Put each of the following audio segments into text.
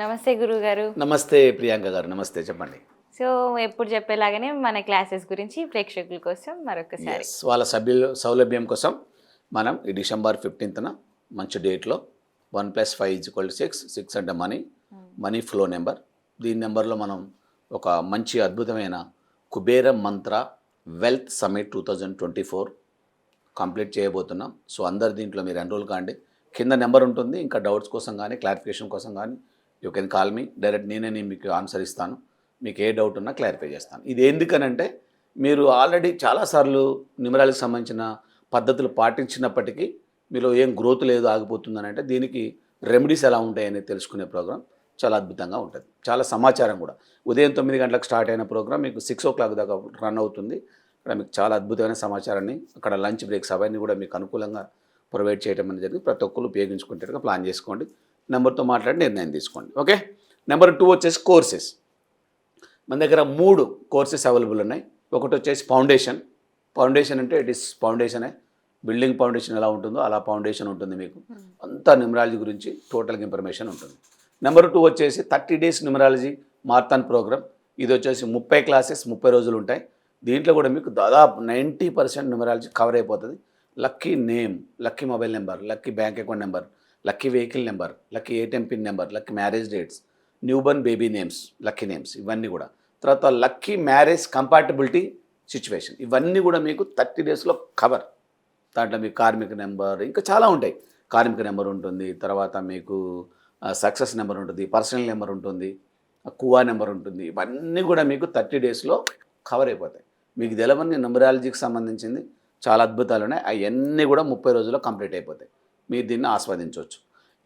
నమస్తే గురువు గారు నమస్తే ప్రియాంక గారు నమస్తే చెప్పండి. సో ఎప్పుడు చెప్పేలాగానే మన క్లాసెస్ గురించి ప్రేక్షకుల కోసం మరొకసారి. వాళ్ళ సభ్యుల సౌలభ్యం కోసం మనం ఈ డిసెంబర్ ఫిఫ్టీన్త్న మంచి డేట్లో one plus five is equal six six అంటే మనీ మనీ ఫ్లో నెంబర్. దీని నెంబర్లో మనం ఒక మంచి అద్భుతమైన Kubera Mantra wealth summit two thousand twenty four complete చేయబోతున్నాం. సో అందరు దీంట్లో మీరు ఎన్రోల్ కాండి. కింద నెంబర్ ఉంటుంది ఇంకా డౌట్స్ కోసం కానీ క్లారిఫికేషన్ కోసం కానీ you can call me direct నేనే నేను మీకు ఆన్సర్ ఇస్తాను. మీకు ఏ డౌట్ ఉన్నా క్లారిఫై చేస్తాను. ఇది ఎందుకనంటే మీరు ఆల్రెడీ చాలాసార్లు నిమరాలకు సంబంధించిన పద్ధతులు పాటించినప్పటికీ మీలో ఏం గ్రోత్ లేదు ఆగిపోతుందని అంటే దీనికి రెమెడీస్ ఎలా ఉంటాయని తెలుసుకునే ప్రోగ్రామ్ చాలా అద్భుతంగా ఉంటుంది. చాలా సమాచారం కూడా. ఉదయం తొమ్మిది గంటలకు స్టార్ట్ అయిన ప్రోగ్రామ్ మీకు సిక్స్ ఓ క్లాక్ దాకా రన్ అవుతుంది. ఇక్కడ మీకు చాలా అద్భుతమైన సమాచారాన్ని అక్కడ లంచ్ బ్రేక్స్ అవన్నీ కూడా మీకు అనుకూలంగా ప్రొవైడ్ చేయడం అనేది జరిగింది. ప్రతి ఒక్కరు ఉపయోగించుకునేట్టుగా ప్లాన్ చేసుకోండి. నెంబర్తో మాట్లాడి నిర్ణయం తీసుకోండి. ఓకే? నెంబర్ టూ వచ్చేసి కోర్సెస్. మన దగ్గర మూడు కోర్సెస్ అవైలబుల్ ఉన్నాయి. ఒకటి వచ్చేసి ఫౌండేషన్. ఫౌండేషన్ అంటే ఇట్ ఇస్ ఫౌండేషనే. బిల్డింగ్ ఫౌండేషన్ ఎలా ఉంటుందో అలా ఫౌండేషన్ ఉంటుంది మీకు. అంతా న్యూమరాలజీ గురించి టోటల్గా ఇన్ఫర్మేషన్ ఉంటుంది. నెంబర్ టూ వచ్చేసి thirty days numerology marathon programme. ఇది వచ్చేసి ముప్పై క్లాసెస్ ముప్పై రోజులు ఉంటాయి. దీంట్లో కూడా మీకు దాదాపు నైంటీ పర్సెంట్ న్యూమరాలజీ కవర్ అయిపోతుంది. Lucky name lucky mobile number lucky bank account number lucky vehicle number lucky ATM pin number lucky marriage dates newborn baby names lucky names ఇవన్నీ కూడా. తర్వాత లక్కీ మ్యారేజ్ కంపాటబిలిటీ సిచ్యువేషన్. ఇవన్నీ కూడా మీకు thirty డేస్లో cover. దాంట్లో మీకు కార్మిక నెంబర్ ఇంకా చాలా ఉంటాయి. కార్మిక నెంబర్ ఉంటుంది తర్వాత మీకు సక్సెస్ నెంబర్ ఉంటుంది పర్సనల్ నెంబర్ ఉంటుంది కువా నెంబర్ ఉంటుంది. ఇవన్నీ కూడా మీకు థర్టీ డేస్లో కవర్ అయిపోతాయి. మీకు తెలవని నెంబరాలజీకి సంబంధించింది చాలా అద్భుతాలు ఉన్నాయి అవన్నీ కూడా ముప్పై రోజుల్లో కంప్లీట్ అయిపోతాయి. మీరు దీన్ని ఆస్వాదించవచ్చు.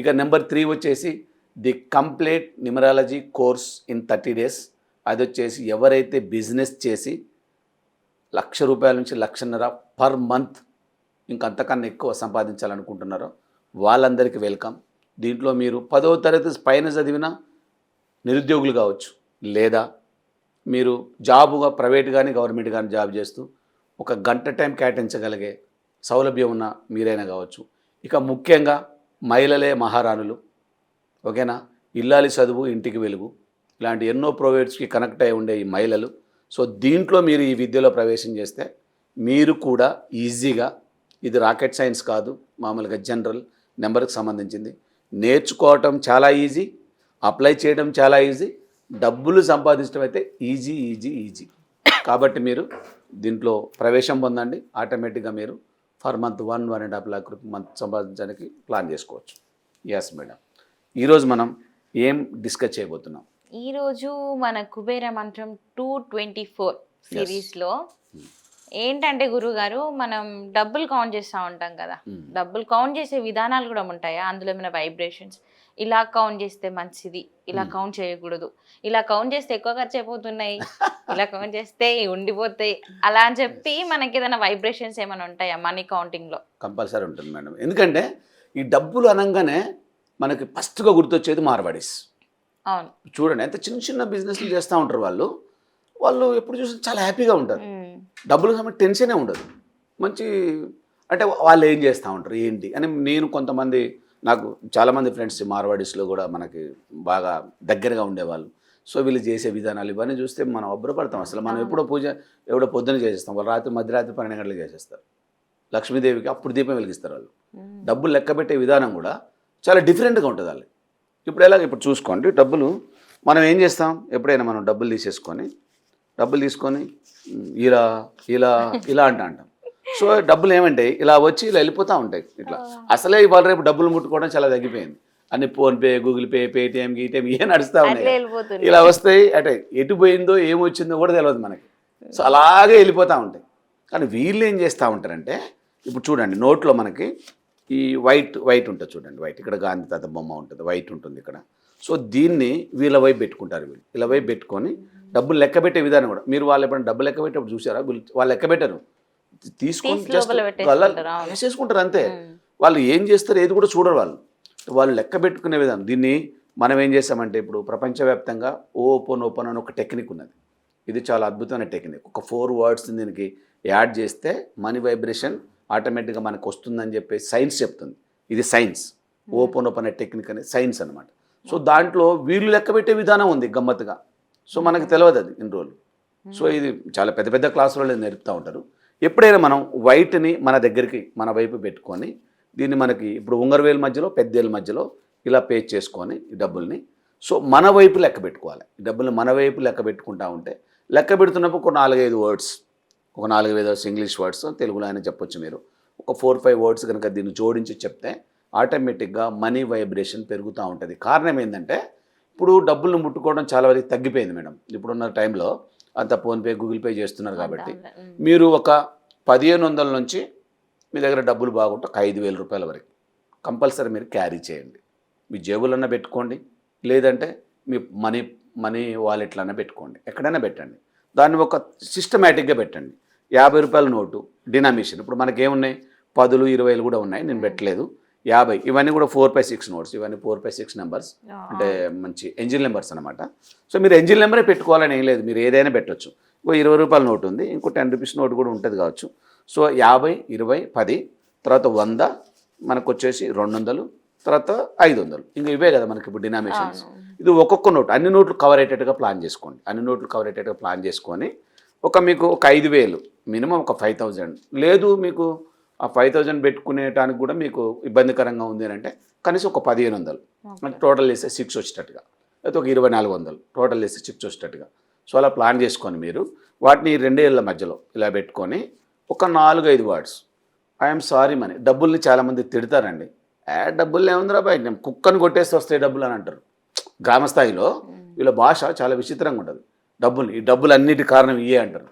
ఇక నెంబర్ త్రీ వచ్చేసి the complete numerology course in thirty days. అది వచ్చేసి ఎవరైతే బిజినెస్ చేసి లక్ష రూపాయల నుంచి లక్షన్నర పర్ మంత్ ఇంకంతకన్నా ఎక్కువ సంపాదించాలనుకుంటున్నారో వాళ్ళందరికీ వెల్కమ్. దీంట్లో మీరు పదవ తరగతి పైన చదివిన నిరుద్యోగులు కావచ్చు లేదా మీరు జాబుగా ప్రైవేట్ కానీ గవర్నమెంట్ కానీ జాబ్ చేస్తూ ఒక గంట టైం కేటాయించగలిగే సౌలభ్యం ఉన్న మీరైనా కావచ్చు. ఇక ముఖ్యంగా మహిళలే మహారాణులు. ఓకేనా? ఇల్లాలి చదువు ఇంటికి వెలుగు. ఇలాంటి ఎన్నో ప్రొవైడ్స్కి కనెక్ట్ అయి ఉండే ఈ మహిళలు. సో దీంట్లో మీరు ఈ విద్యలో ప్రవేశం చేస్తే మీరు కూడా ఈజీగా ఇది రాకెట్ సైన్స్ కాదు మామూలుగా జనరల్ నెంబర్కి సంబంధించింది. నేర్చుకోవటం చాలా ఈజీ అప్లై చేయడం చాలా ఈజీ డబ్బులు సంపాదించడం అయితే ఈజీ ఈజీ ఈజీ. కాబట్టి మీరు దీంట్లో ప్రవేశం పొందండి. ఆటోమేటిక్గా మీరు for month one one and half rupee month సంపాదించడానికి ప్లాన్ చేసుకోవచ్చు. ఎస్ మేడం ఈరోజు మనం ఏం డిస్కస్ చేయబోతున్నాం? ఈరోజు మన Kubera Mantram two twenty four సిరీస్లో ఏంటంటే గురువు గారు మనం డబ్బులు కౌంట్ చేస్తూ ఉంటాం కదా. డబ్బులు కౌంట్ చేసే విధానాలు కూడా ఉంటాయా? అందులో ఏమైనా వైబ్రేషన్స్ ఇలా కౌంట్ చేస్తే మంచిది ఇలా కౌంట్ చేయకూడదు ఇలా కౌంట్ చేస్తే ఎక్కువ ఖర్చు అయిపోతున్నాయి ఇలా కౌంట్ చేస్తే ఉండిపోతాయి అలా అని చెప్పి మనకి ఏదైనా వైబ్రేషన్స్ ఏమైనా ఉంటాయా మనీ కౌంటింగ్లో? కంపల్సరీ ఉంటుంది మేడం ఎందుకంటే ఈ డబ్బులు అనగానే మనకి ఫస్ట్గా గుర్తొచ్చేది మార్వాడీస్. అవును. చూడండి ఎంత చిన్న చిన్న బిజినెస్లు చేస్తూ ఉంటారు వాళ్ళు. వాళ్ళు ఎప్పుడు చూసినా చాలా హ్యాపీగా ఉంటారు. డబ్బులు సమయం టెన్షనే ఉండదు. మంచి అంటే వాళ్ళు ఏం చేస్తూ ఉంటారు ఏంటి అని నేను కొంతమంది నాకు చాలామంది ఫ్రెండ్స్ మార్వాడీస్లో కూడా మనకి బాగా దగ్గరగా ఉండేవాళ్ళు. సో వీళ్ళు చేసే విధానాలు ఇవన్నీ చూస్తే మనం అబ్బురపడతాం. అసలు మనం ఎప్పుడో పూజ ఎప్పుడో పొద్దున చేసేస్తాం. వాళ్ళు రాత్రి మధ్యరాత్రి పన్నెండు గంటలకు చేసేస్తారు. లక్ష్మీదేవికి అప్పుడు దీపం వెలిగిస్తారు వాళ్ళు. డబ్బులు లెక్క పెట్టే విధానం కూడా చాలా డిఫరెంట్గా ఉంటుంది వాళ్ళు ఇప్పుడు ఎలాగ ఇప్పుడు చూసుకోండి డబ్బులు మనం ఏం చేస్తాం? ఎప్పుడైనా మనం డబ్బులు తీసేసుకొని డబ్బులు తీసుకొని ఇలా ఇలా ఇలా అంట అంటాం. సో డబ్బులు ఏమంటే ఇలా వచ్చి ఇలా వెళ్ళిపోతూ ఉంటాయి ఇట్లా. అసలే ఇవాళ రేపు డబ్బులు ముట్టుకోవడం చాలా తగ్గిపోయింది. అన్ని ఫోన్పే గూగుల్ పే పేటిఎం గీటిఎం ఏ నడుస్తూ ఉన్నాయి. ఇలా వస్తాయి అంటే ఎటు పోయిందో ఏమొచ్చిందో కూడా తెలియదు మనకి. సో అలాగే వెళ్ళిపోతూ ఉంటాయి. కానీ వీళ్ళు ఏం చేస్తూ ఉంటారంటే ఇప్పుడు చూడండి నోట్లో మనకి ఈ వైట్ వైట్ ఉంటుంది చూడండి వైట్. ఇక్కడ గాంధీ తాత బొమ్మ ఉంటుంది వైట్ ఉంటుంది ఇక్కడ. సో దీన్ని వీళ్ళ వైపు పెట్టుకుంటారు వీళ్ళు. వీళ్ళ వైపు పెట్టుకొని డబ్బులు లెక్క పెట్టే విధానం కూడా. మీరు వాళ్ళు ఎప్పుడైనా డబ్బులు లెక్క పెట్టేప్పుడు చూసారా? వీళ్ళు వాళ్ళు లెక్క పెట్టరు. తీసుకొని. వేసేసుకుంటారు అంతే. వాళ్ళు ఏం చేస్తారు ఏది కూడా చూడరు వాళ్ళు. వాళ్ళు లెక్క పెట్టుకునే విధానం. దీన్ని మనం ఏం చేస్తామంటే ఇప్పుడు ప్రపంచవ్యాప్తంగా ఓపెన్ ఓపెన్ అని ఒక టెక్నిక్ ఉన్నది. ఇది చాలా అద్భుతమైన టెక్నిక్. ఒక ఫోర్ వర్డ్స్ దీనికి యాడ్ చేస్తే మనీ వైబ్రేషన్ ఆటోమేటిక్గా మనకు వస్తుందని చెప్పి సైన్స్ చెప్తుంది. ఇది సైన్స్. ఓపెన్ ఓపెన్ అనే టెక్నిక్ అనేది సైన్స్ అనమాట సో దాంట్లో వీళ్ళు లెక్క పెట్టే విధానం ఉంది గమ్మత్తుగా. సో మనకు తెలియదు అది ఇన్ని రోజులు. సో ఇది చాలా పెద్ద పెద్ద క్లాసులలో నేర్పుతూ ఉంటారు. ఎప్పుడైనా మనం వైట్ని మన దగ్గరికి మన వైపు పెట్టుకొని దీన్ని మనకి ఇప్పుడు ఉంగరవేలు మధ్యలో పెద్దేళ్ళ మధ్యలో ఇలా పే చేసుకొని ఈ డబ్బుల్ని. సో మన వైపు లెక్క పెట్టుకోవాలి. ఈ డబ్బుల్ని మన వైపు లెక్క పెట్టుకుంటా ఉంటే లెక్క పెడుతున్నప్పుడు ఒక నాలుగైదు వర్డ్స్ ఒక నాలుగైదు ఇంగ్లీష్ వర్డ్స్ తెలుగులో అయినా చెప్పొచ్చు మీరు. ఒక ఫోర్ ఫైవ్ వర్డ్స్ కనుక దీన్ని జోడించి చెప్తే ఆటోమేటిక్గా మనీ వైబ్రేషన్ పెరుగుతూ ఉంటుంది. కారణం ఏంటంటే ఇప్పుడు డబ్బులను ముట్టుకోవడం చాలా వరకు తగ్గిపోయింది మేడం. ఇప్పుడున్న టైంలో అంత ఫోన్పే గూగుల్ పే చేస్తున్నారు కాబట్టి. మీరు ఒక పదిహేను వందల నుంచి మీ దగ్గర డబ్బులు బాగుంటే ఒక ఐదు వేల రూపాయల వరకు కంపల్సరీ మీరు క్యారీ చేయండి. మీ జేబులన్నా పెట్టుకోండి. లేదంటే మీ మనీ మనీ వాలెట్లన్నా పెట్టుకోండి. ఎక్కడైనా పెట్టండి. దాన్ని ఒక సిస్టమేటిక్గా పెట్టండి. యాభై రూపాయల నోటు డినామినేషన్. ఇప్పుడు మనకేమున్నాయి? పదులు ఇరవైలు కూడా ఉన్నాయి. నేను పెట్టలేదు. యాభై. ఇవన్నీ కూడా ఫోర్ బై సిక్స్ నోట్స్. ఇవన్నీ ఫోర్ బై సిక్స్ నెంబర్స్. అంటే మంచి ఎంజిల్ నెంబర్స్ అనమాట సో మీరు ఎంజిల్ నెంబరే పెట్టుకోవాలని ఏం లేదు. మీరు ఏదైనా పెట్టొచ్చు. ఇంకో ఇరవై రూపాయల నోట్ ఉంది. ఇంకో టెన్ రూపీస్ నోట్ కూడా ఉంటుంది కావచ్చు. సో యాభై ఇరవై పది తర్వాత వంద మనకు వచ్చేసి రెండు వందలు తర్వాత ఐదు వందలు ఇంకా ఇవే కదా మనకి ఇప్పుడు డినామినేషన్స్. ఇది ఒక్కొక్క నోట్. అన్ని నోట్లు కవర్ అయ్యేటట్టుగా ప్లాన్ చేసుకోండి. అన్ని నోట్లు కవర్ అయ్యేటట్టుగా ప్లాన్ చేసుకొని ఒక మీకు ఒక ఐదు వేలు మినిమం ఒక ఫైవ్ థౌజండ్ లేదు మీకు ఆ ఫైవ్ థౌజండ్ పెట్టుకునేటానికి కూడా మీకు ఇబ్బందికరంగా ఉంది అని అంటే కనీసం ఒక పదిహేను వందలు. అంటే టోటల్ వేస్తే సిక్స్ వచ్చేటట్టుగా. లేకపోతే ఒక ఇరవై నాలుగు వందలు. టోటల్ వేస్తే సిక్స్ వచ్చేటట్టుగా. సో అలా ప్లాన్ చేసుకొని మీరు వాటిని రెండేళ్ళ మధ్యలో ఇలా పెట్టుకొని ఒక నాలుగు ఐదు వర్డ్స్ ఐఎమ్ సారీ మనీ డబ్బుల్ని చాలామంది తిడతారండి. ఏ డబ్బులు ఏముందిరా బాయ్. నేను కుక్కను కొట్టేస్తే వస్తాయి డబ్బులు అని అంటారు. గ్రామ స్థాయిలో ఉమ్. వీళ్ళ భాష చాలా విచిత్రంగా ఉంటుంది. డబ్బులు ఈ డబ్బులు అన్నిటి కారణం ఇయే అంటారు.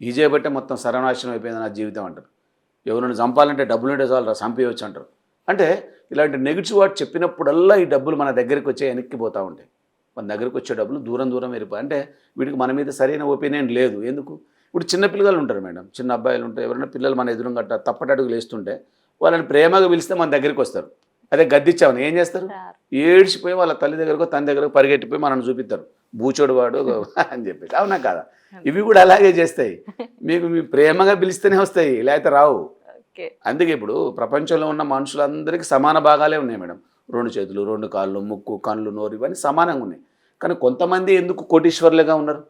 ఈ చేయబట్టే మొత్తం సర్వనాశనం అయిపోయింది నా జీవితం అంటారు. ఎవరిని చంపాలంటే డబ్బులు ఉంటే చాలు చంపేయచ్చు అంటారు. అంటే ఇలాంటి నెగిటివ్ వర్డ్ చెప్పినప్పుడల్లా ఈ డబ్బులు మన దగ్గరికి వచ్చే వెనక్కిపోతూ ఉంటాయి. మన దగ్గరికి వచ్చే డబ్బులు దూరం దూరం వెళ్ళిపోయి అంటే వీటికి మన మీద సరైన ఒపీనియన్ లేదు. ఎందుకు? ఇప్పుడు చిన్న పిల్లలు ఉంటారు మేడం చిన్న అబ్బాయిలు ఉంటారు ఎవరైనా పిల్లలు మన ఎదురుగట్ట తప్పటడుగులు వేస్తుంటే వాళ్ళని ప్రేమగా పిలిస్తే మన దగ్గరికి వస్తారు. అదే గద్దిచ్చామని ఏం చేస్తారు. ఏడ్చిపోయి వాళ్ళ తల్లి దగ్గరకు తన దగ్గరకు పరిగెట్టిపోయి మనల్ని చూపిస్తారు. బూచోడు వాడు అని చెప్పేసి. అవునా కాదా? ఇవి కూడా అలాగే చేస్తాయి. మీకు మీ ప్రేమగా పిలిస్తేనే వస్తాయి లేకపోతే రావు. అందుకే ఇప్పుడు ప్రపంచంలో ఉన్న మనుషులందరికీ సమాన భాగాలే ఉన్నాయి మేడం. రెండు చేతులు రెండు కాళ్ళు ముక్కు కళ్ళు నోరు ఇవన్నీ సమానంగా ఉన్నాయి. కానీ కొంతమంది ఎందుకు కోటీశ్వర్లుగా ఉన్నారు?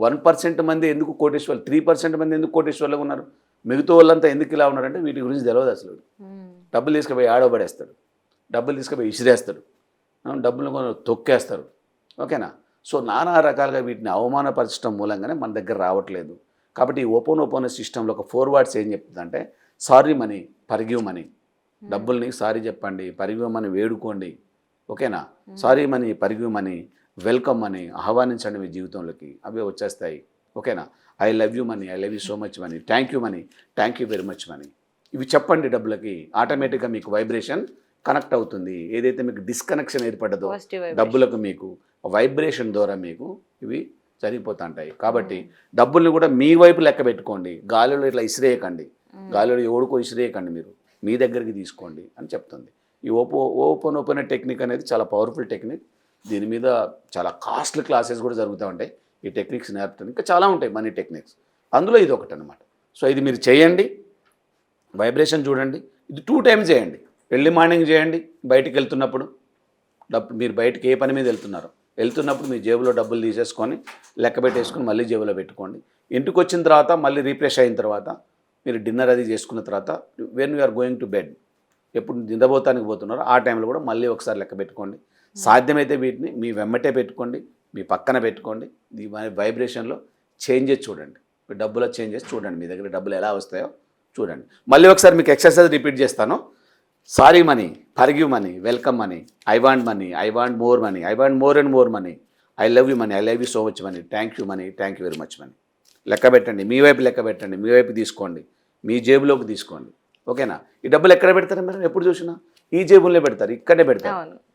వన్ పర్సెంట్ మంది ఎందుకు కోటీశ్వర్లు త్రీ పర్సెంట్ మంది ఎందుకు కోటీశ్వర్లుగా ఉన్నారు? మిగతా వాళ్ళంతా ఎందుకు ఇలా ఉన్నారంటే వీటి గురించి తెలియదు అసలు. డబ్బులు తీసుకుపోయి ఆడబడేస్తాడు. డబ్బులు తీసుకుపోయి ఇసిరేస్తాడు. డబ్బులు తొక్కేస్తారు ఓకేనా? సో నానా రకాలుగా వీటిని అవమానపరచడం మూలంగానే మన దగ్గర రావట్లేదు. కాబట్టి ఈ ఓపెన్ ఓపెన్ సిస్టంలో ఒక ఫోర్ వర్డ్స్ ఏం చెప్తుందంటే సారీ మనీ పరిగివ్ మనీ. డబ్బుల్ని సారీ చెప్పండి పరిగివ్ మనీ వేడుకోండి. ఓకేనా? Sorry money forgive money welcome money ఆహ్వానించండి మీ జీవితంలోకి. అవే వచ్చేస్తాయి. ఓకేనా? I love you money I love you so much money thank you money thank you very much money. ఇవి చెప్పండి డబ్బులకి ఆటోమేటిక్గా మీకు వైబ్రేషన్ కనెక్ట్ అవుతుంది. ఏదైతే మీకు డిస్కనెక్షన్ వైబ్రేషన్. డబ్బులకు మీకు వైబ్రేషన్ ద్వారా మీకు ఇవి జరిగిపోతుంటాయి. కాబట్టి డబ్బుల్ని కూడా మీ వైపు లెక్క పెట్టుకోండి. గాలిలో ఇట్లా ఇసిరేయకండి. గాలిలో ఎవడికో ఇసిరేయకండి మీరు. మీ దగ్గరికి తీసుకోండి అని చెప్తుంది. ఈ ఓపో ఓపెన్ ఓపెన్ టెక్నిక్ అనేది చాలా పవర్ఫుల్ టెక్నిక్. దీని మీద చాలా కాస్ట్లీ క్లాసెస్ కూడా జరుగుతూ ఉంటాయి. ఈ టెక్నిక్స్ నేర్పడానికి ఇంకా చాలా ఉంటాయి మనీ టెక్నిక్స్. అందులో ఇది ఒకటి అనమాట సో ఇది మీరు చేయండి. వైబ్రేషన్ చూడండి. ఇది టూ టైమ్స్ చేయండి. ఎర్లీ మార్నింగ్ చేయండి బయటికి వెళ్తున్నప్పుడు. డబ్బు మీరు బయటికి ఏ పని మీద వెళ్తున్నారు. వెళ్తున్నప్పుడు మీ జేబులో డబ్బులు తీసేసుకొని లెక్క పెట్టేసుకొని మళ్ళీ జేబులో పెట్టుకోండి. ఇంటికి వచ్చిన తర్వాత మళ్ళీ రీఫ్రెష్ అయిన తర్వాత మీరు డిన్నర్ అది చేసుకున్న తర్వాత when you are going to bed ఎప్పుడు నిద్రపోతానికి పోతున్నారో ఆ టైంలో కూడా మళ్ళీ ఒకసారి లెక్క పెట్టుకోండి. సాధ్యమైతే వీటిని మీ వెమ్మటే పెట్టుకోండి మీ పక్కన పెట్టుకోండి ఈ వైబ్రేషన్లో చేంజెస్ చూడండి. డబ్బులో చేంజెస్ చూడండి మీ దగ్గర డబ్బులు ఎలా వస్తాయో చూడండి. మళ్ళీ ఒకసారి మీకు ఎక్సర్సైజ్ రిపీట్ చేస్తాను. Sorry money forgive money welcome money I want money I want more money I want more and more money I love you money I love you so much money thank you money thank you very much money లెక్క పెట్టండి. మీ వైపు లెక్క పెట్టండి. మీ వైపు తీసుకోండి. మీ జేబులోకి తీసుకోండి. ఓకేనా? ఈ డబ్బులు ఎక్కడ పెడతారు మీరు? ఎప్పుడు చూసినా? ఈ జేబుల్లో పెడతారు. ఇక్కడే పెడతారు.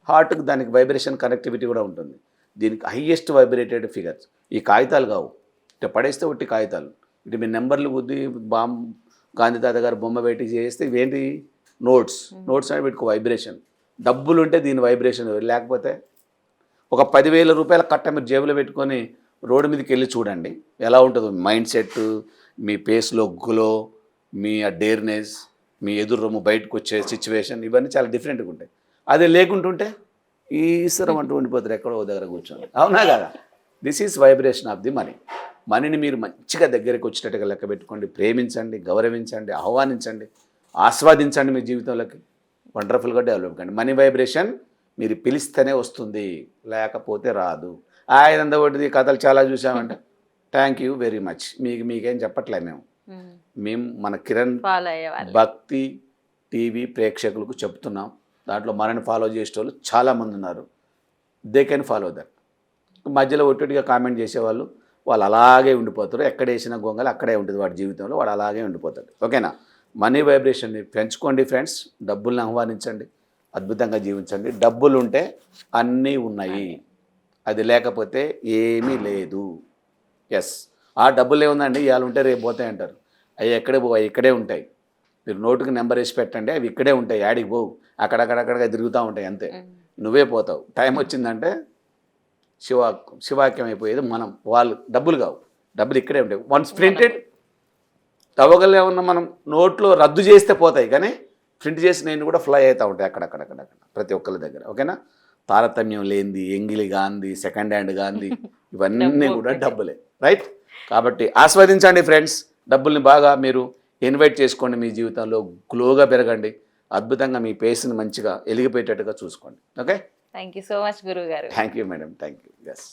హార్ట్కి దానికి వైబ్రేషన్ కనెక్టివిటీ కూడా ఉంటుంది. దీనికి హైయెస్ట్ వైబ్రేటెడ్ ఫిగర్స్. ఈ కాగితాలు కావు. ఇట్లా పడేస్తే ఒట్టి కాగితాలు. ఇటు మీ నెంబర్లు బుద్ధి బామ్ గాంధీ తాత గారు బొమ్మ పెట్టి చేస్తే ఇవేంటి? నోట్స్ నోట్స్ అని పెట్టుకో వైబ్రేషన్ డబ్బులు ఉంటే దీని వైబ్రేషన్ లేకపోతే ఒక పదివేల రూపాయల కట్ట మీరు జేబులో పెట్టుకొని రోడ్డు మీదకి వెళ్ళి చూడండి. ఎలా ఉంటుందో మైండ్ సెట్ మీ ఫేస్లో గ్లో మీ ఆ డేర్నెస్ మీ ఎదురు రొమ్ము బయటకు వచ్చే సిచ్యువేషన్ ఇవన్నీ చాలా డిఫరెంట్గా ఉంటాయి. అదే లేకుంటుంటే ఈశ్వరం అంటూ ఉండిపోతారు ఎక్కడో దగ్గర కూర్చొని. అవునా కదా? This is vibration of the money మనీని మీరు మంచిగా దగ్గరికి వచ్చేటట్టుగా లెక్క పెట్టుకోండి. ప్రేమించండి గౌరవించండి ఆహ్వానించండి. ఆస్వాదించండి మీ జీవితంలోకి. వండర్ఫుల్గా డెవలప్ కండి. మనీ వైబ్రేషన్ మీరు పిలిస్తేనే వస్తుంది. లేకపోతే రాదు. ఆయన ఒకటి కథలు చాలా చూసామంటే. థ్యాంక్ యూ వెరీ మచ్ మీకు మీకేం చెప్పట్లే మేము. మేము. మన కిరణ్ భక్తి టీవీ ప్రేక్షకులకు చెప్తున్నాం. దాంట్లో మనని ఫాలో చేసేవాళ్ళు చాలామంది ఉన్నారు. దే కెన్ ఫాలో దట్ మధ్యలో ఒట్టొట్టిగా కామెంట్ చేసేవాళ్ళు. వాళ్ళు అలాగే ఉండిపోతారు. ఎక్కడ వేసిన గొంగలు అక్కడే ఉంటుంది వాడి జీవితంలో. వాడు అలాగే ఉండిపోతాడు. ఓకేనా మనీ వైబ్రేషన్ని పెంచుకోండి ఫ్రెండ్స్ డబ్బుల్ని ఆహ్వానించండి అద్భుతంగా జీవించండి. డబ్బులు ఉంటే అన్నీ ఉన్నాయి. అది. లేకపోతే ఏమీ లేదు. ఎస్ ఆ డబ్బులు ఏముందండి? ఇవాళ ఉంటే రేపు పోతాయి అంటారు. అవి ఎక్కడే పోవు ఇక్కడే ఉంటాయి. మీరు నోటుకి నెంబర్ వేసి పెట్టండి అవి ఇక్కడే ఉంటాయి యాడికి పోవు అక్కడక్కడక్కడ తిరుగుతూ ఉంటాయి అంతే. నువ్వే పోతావు. టైం వచ్చిందంటే శివా శివాక్యం అయిపోయేది మనం. వాళ్ళు డబ్బులు కావు. డబ్బులు ఇక్కడే ఉంటాయి. వన్స్ ప్రింటెడ్ తవ్వగలు ఏమన్నా మనం నోట్లో రద్దు చేస్తే పోతాయి కానీ ప్రింట్ చేసి నేను కూడా ఫ్లై అవుతూ ఉంటాయి అక్కడక్కడక్కడక్కడ ప్రతి ఒక్కరి దగ్గర. ఓకేనా? తారతమ్యం లేనిది ఎంగిలి గాంధీ సెకండ్ హ్యాండ్ గాంధీ ఇవన్నీ కూడా. డబ్బులే రైట్? కాబట్టి ఆస్వాదించండి ఫ్రెండ్స్ డబ్బుల్ని బాగా మీరు ఇన్వైట్ చేసుకోండి మీ జీవితంలో గ్లోగా పెరగండి అద్భుతంగా మీ పేస్ని మంచిగా ఎలిగిపోయేటట్టుగా చూసుకోండి okay? Thank you so much గురువు గారు thank you madam thank you yes